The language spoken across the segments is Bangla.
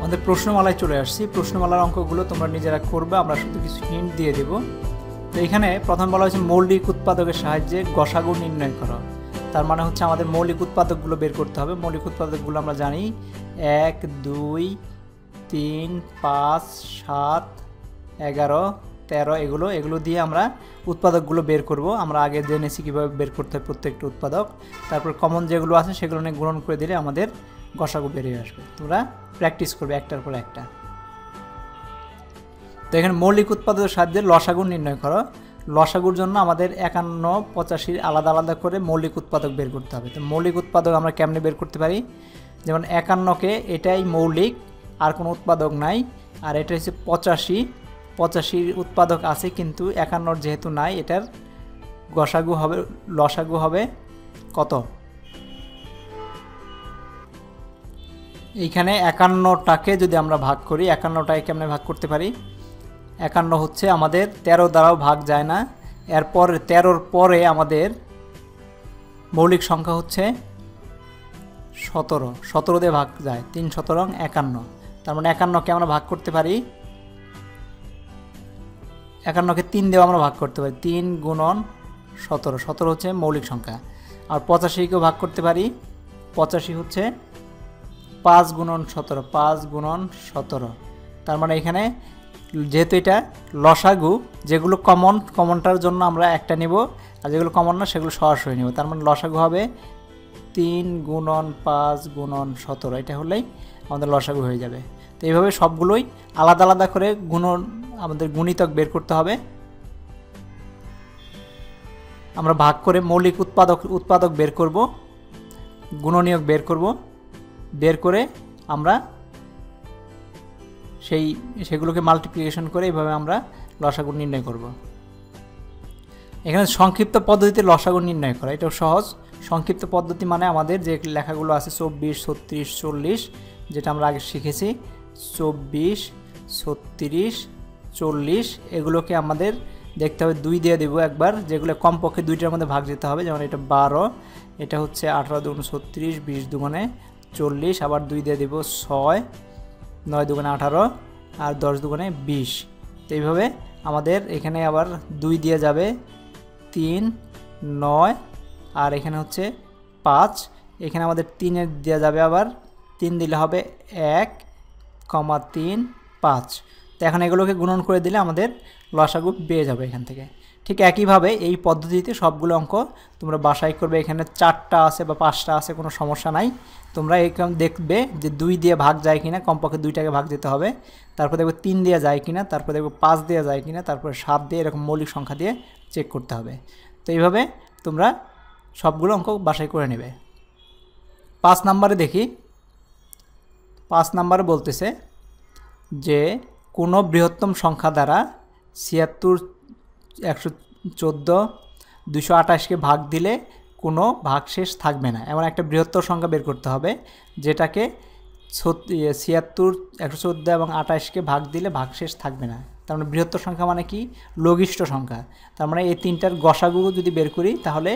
আমাদের প্রশ্নমালায় চলে আসছি। প্রশ্নমালার অঙ্কগুলো তোমরা নিজেরা করবে, আমরা শুধু কিছু হিন্ট দিয়ে দেব। তো এখানে প্রথম বলা হয়েছে মৌলিক উৎপাদকের সাহায্যে গসাগু নির্ণয় করো। তার মানে হচ্ছে আমাদের মৌলিক উৎপাদকগুলো বের করতে হবে। মৌলিক উৎপাদকগুলো আমরা জানি এক, দুই, তিন, পাঁচ, সাত, এগারো, তেরো, এগুলো এগুলো দিয়ে আমরা উৎপাদকগুলো বের করব। আমরা আগে জেনেছি কীভাবে বের করতে হয় প্রত্যেকটা উৎপাদক। তারপর কমন যেগুলো আছে সেগুলো নিয়ে গ্রহণ করে দিলে আমাদের গসাগু বেরিয়ে আসবে। তোমরা প্র্যাকটিস করবে একটার পর একটা। তো এখানে মৌলিক উৎপাদকের সাহায্যে লসাগু নির্ণয় করো। লসাগুর জন্য আমাদের একান্ন পঁচাশির আলাদা আলাদা করে মৌলিক উৎপাদক বের করতে হবে। তো মৌলিক উৎপাদক আমরা কেমনে বের করতে পারি? যেমন একান্নকে এটাই মৌলিক, আর কোনো উৎপাদক নাই। আর এটা হচ্ছে পঁচাশি। পঁচাশির উৎপাদক আছে কিন্তু একান্নর যেহেতু নাই, এটার গসাগু হবে, লসাগু হবে কত? এইখানে একান্নটাকে যদি আমরা ভাগ করি, একান্নটাকে কেমনে ভাগ করতে পারি? একান্ন হচ্ছে আমাদের তেরো দ্বারাও ভাগ যায় না। এরপর তেরোর পরে আমাদের মৌলিক সংখ্যা হচ্ছে সতেরো। সতেরো দিয়ে ভাগ যায়, তিন সতেরো একান্ন। তার মানে একান্নকে আমরা ভাগ করতে পারি। একান্নকে তিন দিয়েও আমরা ভাগ করতে পারি, তিন গুণন সতেরো। সতেরো হচ্ছে মৌলিক সংখ্যা। আর পঁচাশিকেও ভাগ করতে পারি। পঁচাশি হচ্ছে পাঁচ গুণন সতেরো, পাঁচ গুণন সতেরো। তার মানে এখানে যেহেতু এটা লসাগু, যেগুলো কমন কমনটার জন্য আমরা একটা নিব, আর যেগুলো কমন না, সেগুলো সরাসরি নিব। তার মানে লসাগু হবে তিন গুণন পাঁচ গুণন সতেরো। এটা হলেই আমাদের লসাগু হয়ে যাবে। তো এইভাবে সবগুলোই আলাদা আলাদা করে গুণন, আমাদের গুণিতক বের করতে হবে। আমরা ভাগ করে মৌলিক উৎপাদক উৎপাদক বের করব, গুণনীয়ক বের করব। বের করে আমরা সেই, সেগুলোকে মাল্টিপ্লিকেশন করে এইভাবে আমরা লসাগু নির্ণয় করব। এখানে সংক্ষিপ্ত পদ্ধতিতে লসাগু নির্ণয় করা। এটাও সহজ। সংক্ষিপ্ত পদ্ধতি মানে আমাদের যে লেখাগুলো আছে চব্বিশ, ছত্রিশ, চল্লিশ, যেটা আমরা আগে শিখেছি। চব্বিশ, ছত্রিশ, চল্লিশ, এগুলোকে আমাদের দেখতে হবে। দুই দিয়ে দেবো একবার। যেগুলো কমপক্ষে দুইটার মধ্যে ভাগ যেতে হবে। যেমন এটা বারো, এটা হচ্ছে আঠারো দুগুণ ছত্রিশ, বিশ দুগুণে চল্লিশ, আবার দুই দিয়ে দেবো ছয়, নয় দুগুণে আঠারো, আর দশ দুগুণে বিশ। তো এইভাবে আমাদের এখানে আবার দুই দিয়ে যাবে তিন, নয়, আর এখানে হচ্ছে পাঁচ। এখানে আমাদের তিনের দেওয়া যাবে আবার, তিন দিলে হবে এক, কমা তিন, পাঁচ। তো এখন এগুলোকে গুণন করে দিলে আমাদের লসাগু পেয়ে যাবে এখান থেকে। ঠিক একইভাবে এই পদ্ধতিতে সবগুলো অঙ্ক তোমরা বাসায় করবে। এখানে চারটা আছে বা পাঁচটা আছে, কোনো সমস্যা নাই। তোমরা এরকম দেখবে যে দুই দিয়ে ভাগ যায় কিনা, কমপক্ষে দুইটাকে ভাগ দিতে হবে। তারপর দেখবে তিন দিয়ে যায় কিনা, তারপর দেখবে পাঁচ দিয়ে যায় কিনা, তারপরে সাত দিয়ে এরকম মৌলিক সংখ্যা দিয়ে চেক করতে হবে। তো এইভাবে তোমরা সবগুলো অঙ্ক বাসায় করে নেবে। পাঁচ নাম্বারে দেখি। পাঁচ নাম্বারে বলতেছে যে কোনো বৃহত্তম সংখ্যা দ্বারা ছিয়াত্তর একশো চোদ্দ দুশো আঠাশকে ভাগ দিলে কোনো ভাগশেষ থাকবে না। এমন একটা বৃহত্তর সংখ্যা বের করতে হবে, যেটাকে ছিয়াত্তর, একশো চোদ্দ এবং আঠাশকে ভাগ দিলে ভাগশেষ থাকবে না। তার মানে বৃহত্তর সংখ্যা মানে কি? লঘিষ্ঠ সংখ্যা। তার মানে এই তিনটার গসাগু যদি বের করি, তাহলে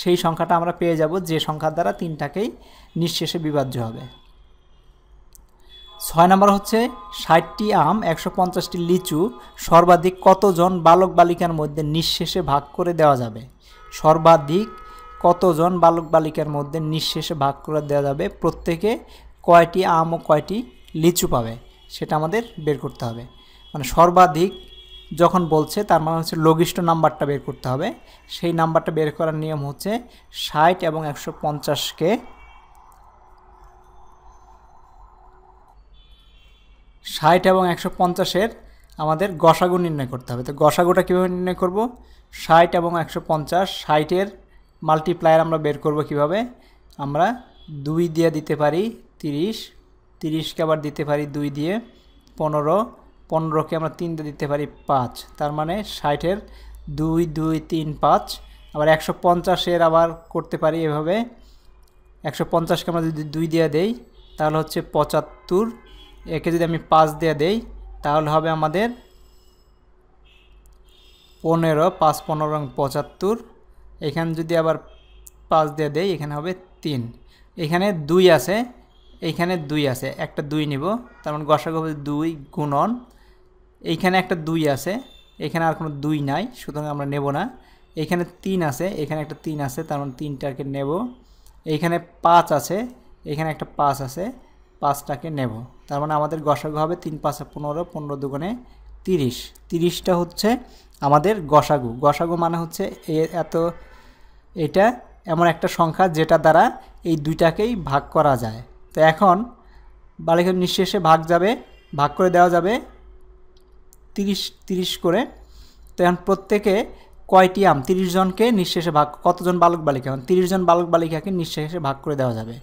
সেই সংখ্যাটা আমরা পেয়ে যাব, যে সংখ্যার দ্বারা তিনটাকেই নিঃশেষে বিভাজ্য হবে। ছয় নম্বর হচ্ছে, ষাটটি আম, একশো পঞ্চাশটি লিচু, সর্বাধিক কতজন বালক বালিকার মধ্যে নিঃশেষে ভাগ করে দেওয়া যাবে? সর্বাধিক কতজন বালক বালিকার মধ্যে নিঃশেষে ভাগ করে দেওয়া যাবে? প্রত্যেকে কয়টি আম ও কয়টি লিচু পাবে? সেটা আমাদের বের করতে হবে। মানে সর্বাধিক যখন বলছে, তার মানে হচ্ছে লঘিষ্ঠ নাম্বারটা বের করতে হবে। সেই নাম্বারটা বের করার নিয়ম হচ্ছে, ষাট এবং একশো পঞ্চাশকে ষাট এবং একশো পঞ্চাশের আমাদের গসাগু নির্ণয় করতে হবে। তো গসাগুটা কীভাবে নির্ণয় করব? ষাট এবং একশো পঞ্চাশ, ষাটের মাল্টিপ্লায়ার আমরা বের করব কীভাবে? আমরা দুই দিয়ে দিতে পারি তিরিশ, তিরিশকে আবার দিতে পারি দুই দিয়ে পনেরো, পনেরোকে আমরা তিন দিয়ে দিতে পারি পাঁচ। তার মানে ষাটের দুই দুই, তিন, পাঁচ। আবার একশো পঞ্চাশের আবার করতে পারি এভাবে। একশো পঞ্চাশকে আমরা যদি দুই দিয়ে দেই, তাহলে হচ্ছে পঁচাত্তর একে যদি আমি পাঁচ দিয়ে দেই, তাহলে হবে আমাদের পনেরো, পাঁচ, পনেরো পঁচাত্তর। এখানে যদি আবার পাঁচ দিয়ে দেই, এখানে হবে তিন। এখানে দুই আছে এইখানে দুই আছে। একটা দুই নিব, তার মানে গসাগু হবে দুই গুণন। এইখানে একটা দুই আছে, এখানে আর কোনো দুই নাই, সুতরাং আমরা নেব না। এইখানে তিন আছে, এখানে একটা তিন আছে, তার মানে তিনটাকে নেব। এইখানে পাঁচ আছে, এখানে একটা পাঁচ আছে। পাঁচটাকে নেব। তার মানে আমাদের গসাগু হবে তিন পাঁচে পনেরো পনেরো দুগুণে তিরিশ। তিরিশটা হচ্ছে আমাদের গসাগু। গসাগু মানে হচ্ছে এত, এটা এমন একটা সংখ্যা যেটা দ্বারা এই দুইটাকেই ভাগ করা যায়। তো এখন বালিকা নিঃশেষে ভাগ যাবে, ভাগ করে দেওয়া যাবে তিরিশ তিরিশ করে। তো এখন প্রত্যেকে কয়টি আম? তিরিশ জনকে নিঃশেষে ভাগ, কতজন বালক বালিকা? এখন তিরিশ জন বালক বালিকাকে নিঃশেষে ভাগ করে দেওয়া যাবে।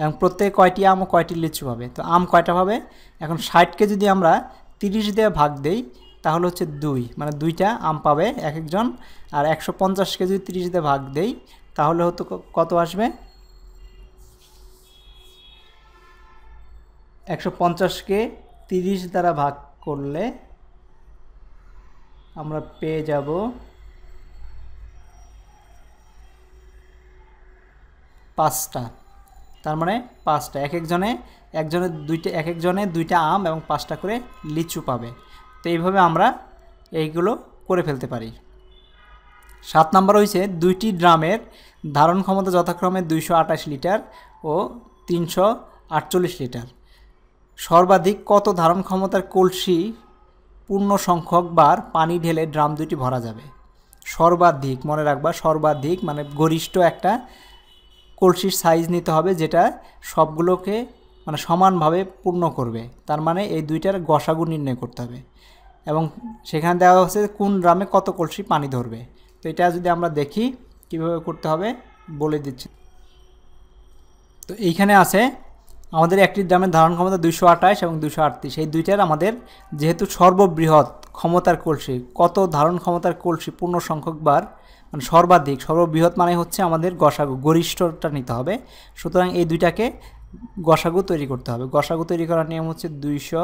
এবং প্রত্যেক কয়টি আম ও কয়টি লিচু পাবে? তো আম কয়টা পাবে? এখন ষাটকে যদি আমরা তিরিশ দিয়ে ভাগ দেই, তাহলে হচ্ছে দুই। মানে দুইটা আম পাবে এক একজন আর একশো পঞ্চাশকে যদি তিরিশ দিয়ে ভাগ দেই, তাহলে হতো কত আসবে? একশো পঞ্চাশকে তিরিশ দ্বারা ভাগ করলে আমরা পেয়ে যাব পাঁচটা। তার মানে পাঁচটা। এক একজনে একজনের দুইটা, এক একজনে দুইটা আম এবং পাঁচটা করে লিচু পাবে। তো এইভাবে আমরা এইগুলো করে ফেলতে পারি। সাত নাম্বার হয়েছে দুইটি ড্রামের ধারণ ক্ষমতা যথাক্রমে দুইশো আঠাশ লিটার ও তিনশো আটচল্লিশ লিটার। সর্বাধিক কত ধারণ ক্ষমতার কলসি পূর্ণ সংখ্যক বার পানি ঢেলে ড্রাম দুটি ভরা যাবে? সর্বাধিক, মনে রাখবা, সর্বাধিক মানে গরিষ্ঠ একটা কলসির সাইজ নিতে হবে যেটা সবগুলোকে মানে সমানভাবে পূর্ণ করবে। তার মানে এই দুইটার গসাগু নির্ণয় করতে হবে। এবং সেখানে দেওয়া হচ্ছে কোন ড্রামে কত কলসি পানি ধরবে। তো এটা যদি আমরা দেখি কীভাবে করতে হবে বলে দিচ্ছি। তো এইখানে আছে আমাদের একটি ড্রামের ধারণ ক্ষমতা দুইশো আঠাশ এবং দুশো আটত্রিশ। এই দুইটার আমাদের যেহেতু সর্ববৃহৎ ক্ষমতার কলসি, কত ধারণ ক্ষমতার কলসি পূর্ণ সংখ্যকবার মানে সর্বাধিক, সর্ববৃহৎ মানে হচ্ছে আমাদের গসাগু, গরিষ্ঠটা নিতে হবে। সুতরাং এই দুইটাকে গসাগু তৈরি করতে হবে। গসাগু তৈরি করার নিয়ম হচ্ছে দুইশো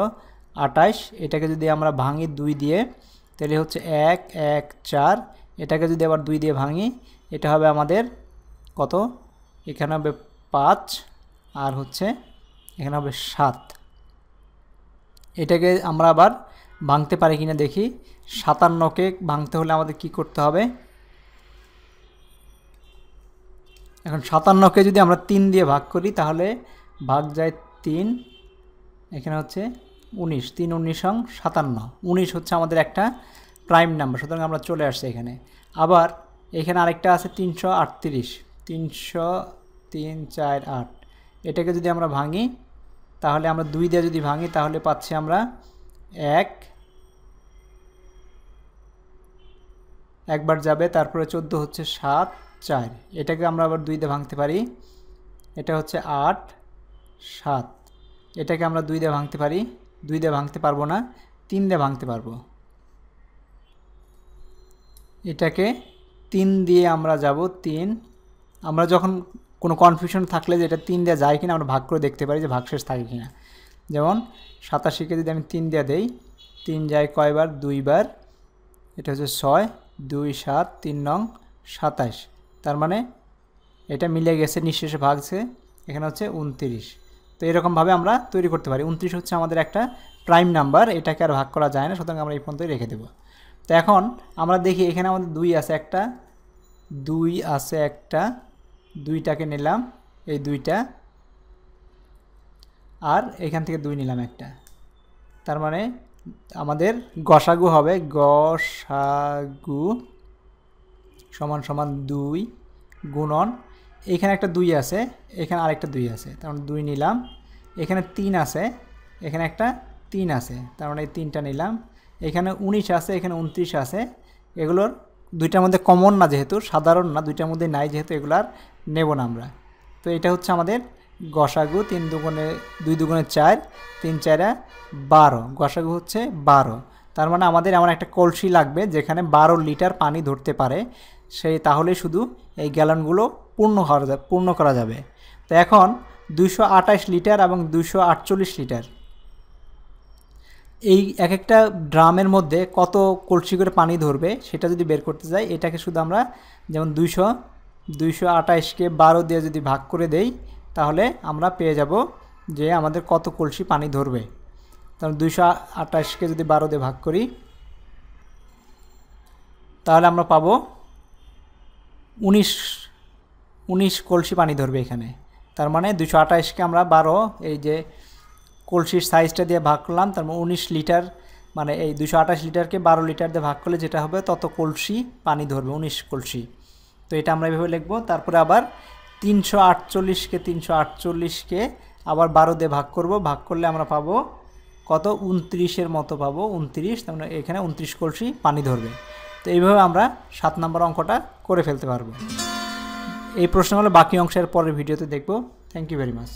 আটাইশ এটাকে যদি আমরা ভাঙি দুই দিয়ে, তাহলে হচ্ছে এক এক, চার। এটাকে যদি আবার দুই দিয়ে ভাঙি, এটা হবে আমাদের কত? এখানে হবে পাঁচ। আর হচ্ছে এখানে হবে সাত। এটাকে আমরা আবার ভাঙতে পারি কিনা দেখি। সাতান্নকে ভাঙতে হলে আমাদের কি করতে হবে? এখন সাতান্নকে যদি আমরা তিন দিয়ে ভাগ করি, তাহলে ভাগ যায় তিন। এখানে হচ্ছে উনিশ। তিন, উনিশ, সং সাতান্ন। উনিশ হচ্ছে আমাদের একটা প্রাইম নাম্বার, সুতরাং আমরা চলে আসছি এখানে। আবার এখানে আরেকটা আছে তিনশো আটত্রিশ। তিনশো তিন, চার, আট। এটাকে যদি আমরা ভাঙি তাহলে আমরা দুই দিয়ে যদি ভাঙি, তাহলে পাচ্ছি আমরা এক। একবার যাবে, তারপরে চোদ্দ হচ্ছে সাত, চার। এটাকে আমরা আবার দুই দিয়ে ভাঙতে পারি। এটা হচ্ছে আট, সাত। এটাকে আমরা দুই দিয়ে ভাঙতে পারি। দুই দিয়ে ভাঙতে পারব না, তিন দিয়ে ভাঙতে পারব। এটাকে তিন দিয়ে আমরা যাব তিন। আমরা যখন কোনো কনফিউশন থাকলে যে এটা তিন দেওয়া যায় কিনা আমরা ভাগ করে দেখতে পারি যে ভাগশেষ থাকে কিনা। যেমন সাতাশিকে যদি আমি তিন দেওয়া দেই, তিন যায় কয়বার? দুইবার। এটা হচ্ছে ছয়, দুই, সাত, তিন নং সাতাশ। তার মানে এটা মিলে গেছে, নিঃশেষে ভাগছে। এখানে হচ্ছে উনত্রিশ। তো এরকমভাবে আমরা তৈরি করতে পারি। উনত্রিশ হচ্ছে আমাদের একটা প্রাইম নাম্বার এটাকে আর ভাগ করা যায় না, সুতরাং আমরা এই পর্যন্তই রেখে দেবো। তো এখন আমরা দেখি এখানে আমাদের দুই আছে একটা, দুই আছে একটা দুইটাকে নিলাম, এই দুইটা। আর এখান থেকে দুই নিলাম একটা। তার মানে আমাদের গসাগু হবে গসাগু সমান সমান দুই গুণন। এখানে একটা দুই আছে, এখানে আরেকটা দুই আছে। তার মানে দুই নিলাম। এখানে তিন আছে, এখানে একটা তিন আছে। তার মানে তিনটা নিলাম। এখানে উনিশ আছে, এখানে উনত্রিশ আছে। এগুলোর দুইটার মধ্যে কমন না যেহেতু, সাধারণ না, দুইটার মধ্যে নাই যেহেতু এগুলার নেব না আমরা। তো এটা হচ্ছে আমাদের গসাগু তিন দুগুণে, দুই দুগুণে চার, তিন চারা বারো। গসাগু হচ্ছে বারো। তার মানে আমাদের এমন একটা কলসি লাগবে যেখানে বারো লিটার পানি ধরতে পারে। সেই তাহলে শুধু এই গ্যালনগুলো পূর্ণ করা পূর্ণ করা যাবে। তো এখন দুশো লিটার এবং দুশো লিটার। এই এক একটা ড্রামের মধ্যে কত কলসি করে পানি ধরবে সেটা যদি বের করতে যাই, এটাকে শুধু আমরা যেমন দুইশো দুইশো আঠাইশকে বারো দিয়ে যদি ভাগ করে দেই, তাহলে আমরা পেয়ে যাব যে আমাদের কত কলসি পানি ধরবে। তাহলে দুইশো আঠাশকে যদি বারো দিয়ে ভাগ করি, তাহলে আমরা পাবো উনিশ উনিশ কলসি পানি ধরবে এখানে। তার মানে দুশো আঠাশকে আমরা বারো, এই যে কলসির সাইজটা দিয়ে ভাগ করলাম, তার মানে উনিশ লিটার মানে এই দুশো আঠাশ লিটারকে বারো লিটার দিয়ে ভাগ করলে যেটা হবে, তত কলসি পানি ধরবে, উনিশ কলসি। তো এটা আমরা এভাবে লিখব, তারপরে আবার তিনশো আটচল্লিশকে তিনশো আটচল্লিশকে আবার বারো দিয়ে ভাগ করব, ভাগ করলে আমরা পাবো কত? উনত্রিশের মতো পাবো, উনত্রিশ, তার মানে এখানে উনত্রিশ কলসি পানি ধরবে। তো এইভাবে আমরা সাত নম্বর অঙ্কটা করে ফেলতে পারব। এই প্রশ্নগুলো বাকি অংশের পরের ভিডিওতে দেখব। Thank you very much